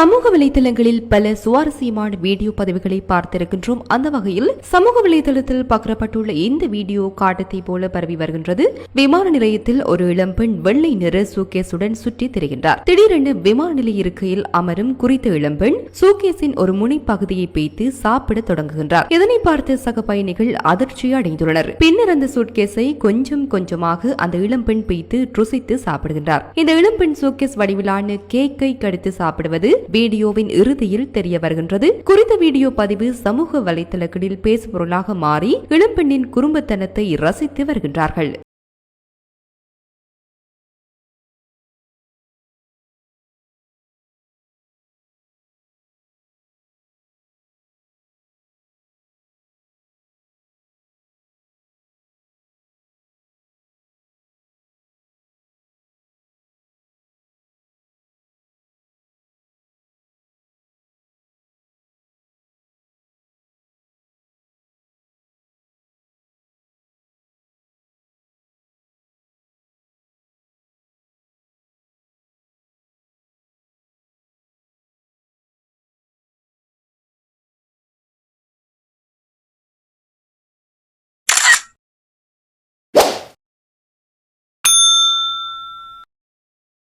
சமூக வலைதளங்களில் பல சுவாரஸ்யமான வீடியோ பதிவுகளை பார்த்திருக்கின்றோம். அந்த வகையில் சமூக வலைதளத்தில் பகிரப்பட்டுள்ள இந்த வீடியோ காட்டத்தை போல பரவி வருகின்றது. விமான நிலையத்தில் ஒரு இளம்பெண் வெள்ளை நிற சூக்கேசுடன் சுற்றி திரிகின்றார். திடீரென விமான நிலைய இருக்கையில் அமரும் குறித்த இளம்பெண் சூக்கேஸின் ஒரு முனைப்பகுதியை பேய்த்து சாப்பிட தொடங்குகின்றார். இதனை பார்த்த சக பயணிகள் அதிர்ச்சி அடைந்துள்ளனர். பின்னர் அந்த சூட்கேஸை கொஞ்சம் கொஞ்சமாக அந்த இளம்பெண் பேய்த்து ருசித்து சாப்பிடுகின்றார். இந்த இளம்பெண் சூட்கேஸ் வடிவிலான கேக்கை கடித்து சாப்பிடுவது வீடியோவின் இறுதியில் தெரிய வருகின்றது. குறித்த வீடியோ பதிவு சமூக வலைதளங்களில் பேசுபொருளாக மாறி இளம்பெண்ணின் குறும்புத்தனத்தை ரசித்து வருகின்றார்கள்.